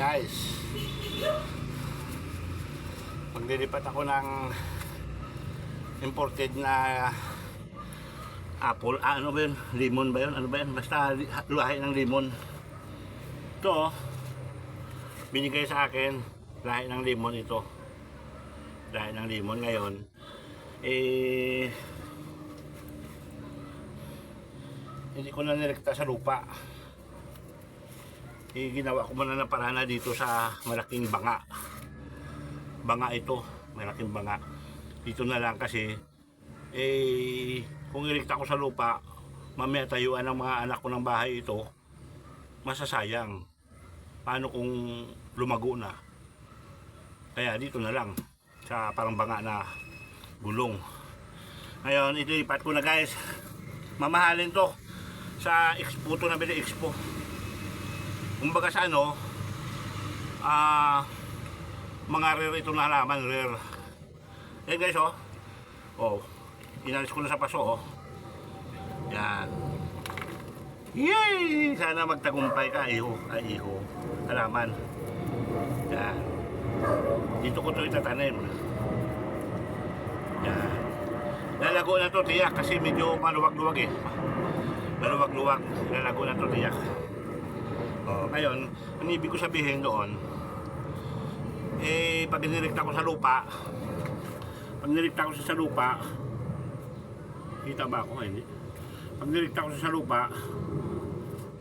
guys maglilipat ako ng imported na apple. Ah, ano ba yun? Limon ba yun? Ano ba yun? Basta lahi ng limon. Ito binigay sa akin lahi ng limon ito. Lahi ng limon ngayon. Eh hindi ko na nirekta sa lupa eh, ginawa ko muna ng parana dito sa malaking banga. Banga ito malaking banga. Dito na lang kasi eh kung irekta ko sa lupa mamaya tayuan ng mga anak ko ng bahay ito masasayang. Paano kung lumago na? Kaya dito na lang sa parang banga na gulong. Ngayon ito ipat ko na guys. Mamahalin to sa expo to na bili expo kumbaga sa ano ah mga rare ito na halaman rare. Yan guys oh. Oh inalis ko na sa paso oh. Yan. Yay! Sana magtagumpay ka iho. Ay iho. Halaman. Yan. Dito ko to itatanim. Yan. Lalago na to tiyak kasi medyo maluwag-luwag eh. Maluwag-luwag. Lalago na to tiyak ngayon, ang ibig ko sabihin doon, eh, pag nirekta ko sa lupa, pag nirekta ko sa lupa, kita ba ako? Hindi. Pag nirekta ko sa lupa,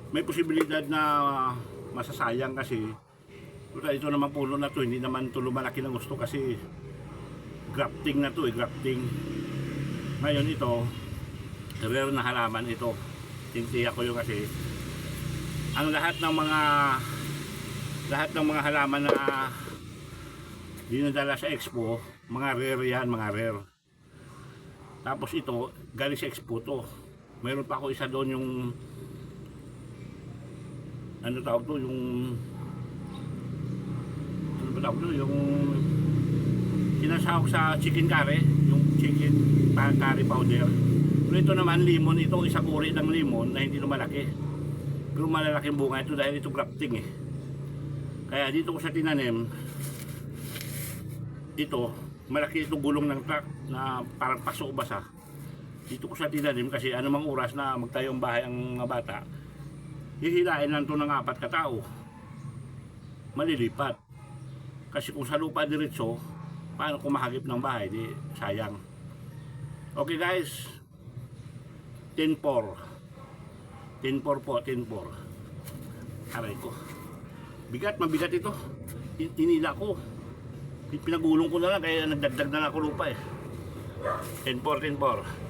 may posibilidad na masasayang kasi Puta, ito naman puno na to, hindi naman to lumalaki ng gusto kasi grafting na to eh, grafting. Ngayon ito, rare na halaman ito. Tintiyak ko yung kasi ang lahat ng mga lahat ng mga halaman na dinadala sa expo, mga rare yan, mga rare. Tapos ito, galing sa expo to. Meron pa ako isa doon yung ano tawag to, yung ano ba tawag to, yung sinasahog sa chicken curry, yung chicken curry powder. Pero ito naman limon, ito isang uri ng limon na hindi lumalaki. Pero malalaking bunga ito dahil ito grafting eh. Kaya dito ko sa tinanim, ito, malaki itong gulong ng truck na parang paso basa. Dito ko sa tinanim kasi anumang oras na magtayong bahay ang mga bata, hihilain lang ito ng apat katao. Malilipat. Kasi kung sa lupa diretso, paano kung mahagip ng bahay, di sayang. Okay guys, 10-4. 10-4 po, 10-4. Aray ko. Bigat, mabigat ito. In- Inila ko. Pinagulong ko na lang kaya nagdagdag na lang ako lupa eh. 10-4, 10-4.